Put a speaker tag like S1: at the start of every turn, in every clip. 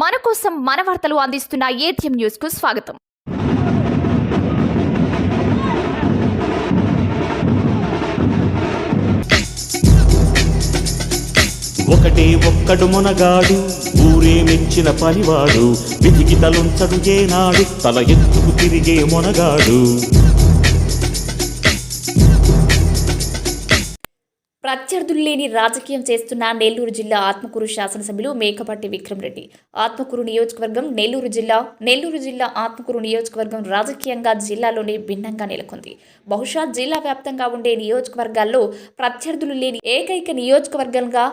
S1: మన కోసం మన వార్తలు అందిస్తున్న ఏటీఎం న్యూస్కు స్వాగతం.
S2: ఒకటే ఒక్కడు మునగాడు ఊరే మెచ్చిన పనివాడు వెతికి తలుంచడు ఏనాడు తల ఎత్తుకు తిరిగే మునగాడు.
S1: ప్రత్యర్థులు లేని రాజకీయం చేస్తున్న నెల్లూరు జిల్లా ఆత్మకూరు శాసనసభ్యులు మేకపాటి విక్రమ్ రెడ్డి. ఆత్మకూరు నియోజకవర్గం నెల్లూరు జిల్లా నెల్లూరు జిల్లా ఆత్మకూరు నియోజకవర్గం రాజకీయంగా జిల్లాలోనే భిన్నంగా నెలకొంది. బహుశా జిల్లా వ్యాప్తంగా ఉండే నియోజకవర్గాల్లో ప్రత్యర్థులు లేని ఏకైక నియోజకవర్గంగా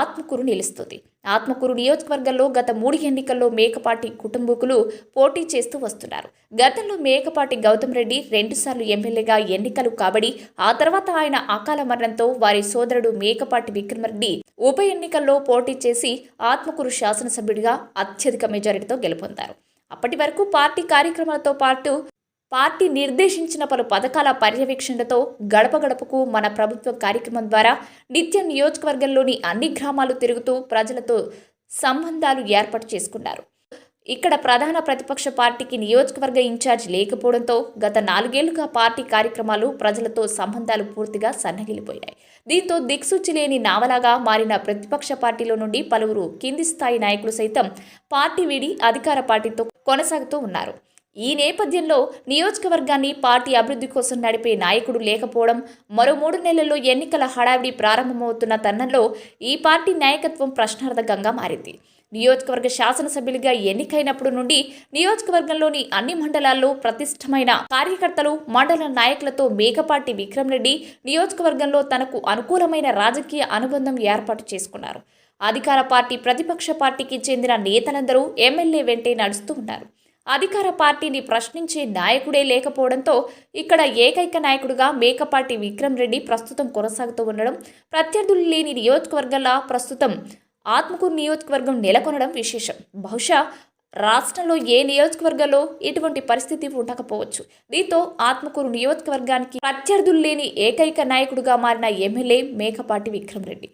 S1: ఆత్మకూరు నిలుస్తుంది. ఆత్మకూరు నియోజకవర్గంలో గత మూడు ఎన్నికల్లో మేకపాటి కుటుంబకులు పోటీ చేస్తూ వస్తున్నారు. గతంలో మేకపాటి గౌతమ్ రెడ్డి రెండుసార్లు ఎమ్మెల్యేగా ఎన్నికలు కాబడి ఆ తర్వాత ఆయన అకాల మరణంతో వారి సోదరుడు మేకపాటి విక్రమరెడ్డి ఉప ఎన్నికల్లో పోటీ చేసి ఆత్మకూరు శాసనసభ్యుడిగా అత్యధిక మెజారిటీతో గెలుపొందారు. అప్పటి వరకు పార్టీ కార్యక్రమాలతో పాటు పార్టీ నిర్దేశించిన పలు పథకాల పర్యవేక్షణతో గడప గడపకు మన ప్రభుత్వ కార్యక్రమం ద్వారా నిత్యం నియోజకవర్గంలోని అన్ని గ్రామాలు తిరుగుతూ ప్రజలతో సంబంధాలు ఏర్పాటు చేసుకున్నారు. ఇక్కడ ప్రధాన ప్రతిపక్ష పార్టీకి నియోజకవర్గ ఇన్ఛార్జ్ లేకపోవడంతో గత నాలుగేళ్ళుగా పార్టీ కార్యక్రమాలు ప్రజలతో సంబంధాలు పూర్తిగా సన్నగిలిపోయాయి. దీంతో దిక్సూచి లేని నావలాగా మారిన ప్రతిపక్ష పార్టీలో నుండి పలువురు కింది స్థాయి నాయకులు సైతం పార్టీ వీడి అధికార పార్టీతో కొనసాగుతూ ఉన్నారు. ఈ నేపథ్యంలో నియోజకవర్గాన్ని పార్టీ అభివృద్ధి కోసం నడిపే నాయకుడు లేకపోవడం మరో మూడు నెలల్లో ఎన్నికల హడావిడి ప్రారంభమవుతున్న తరుణంలో ఈ పార్టీ నాయకత్వం ప్రశ్నార్థకంగా మారింది. నియోజకవర్గ శాసనసభ్యులుగా ఎన్నికైనప్పుడు నుండి నియోజకవర్గంలోని అన్ని మండలాల్లో ప్రతిష్టమైన కార్యకర్తలు మండల నాయకులతో మేకపాటి విక్రమ్ రెడ్డి నియోజకవర్గంలో తనకు అనుకూలమైన రాజకీయ అనుబంధం ఏర్పాటు చేసుకున్నారు. అధికార పార్టీ ప్రతిపక్ష పార్టీకి చెందిన నేతలందరూ ఎమ్మెల్యే వెంటే నడుస్తూ ఉన్నారు. అధికార పార్టీని ప్రశ్నించే నాయకుడే లేకపోవడంతో ఇక్కడ ఏకైక నాయకుడిగా మేకపాటి విక్రమ్ రెడ్డి ప్రస్తుతం కొనసాగుతూ ఉండడం ప్రత్యర్థులు లేని నియోజకవర్గంలా ప్రస్తుతం ఆత్మకూరు నియోజకవర్గం నెలకొనడం విశేషం. బహుశా రాష్ట్రంలో ఏ నియోజకవర్గంలో ఇటువంటి పరిస్థితి ఉండకపోవచ్చు. దీంతో ఆత్మకూరు నియోజకవర్గానికి ప్రత్యర్థులు లేని ఏకైక నాయకుడిగా మారిన ఎమ్మెల్యే మేకపాటి విక్రమ్ రెడ్డి.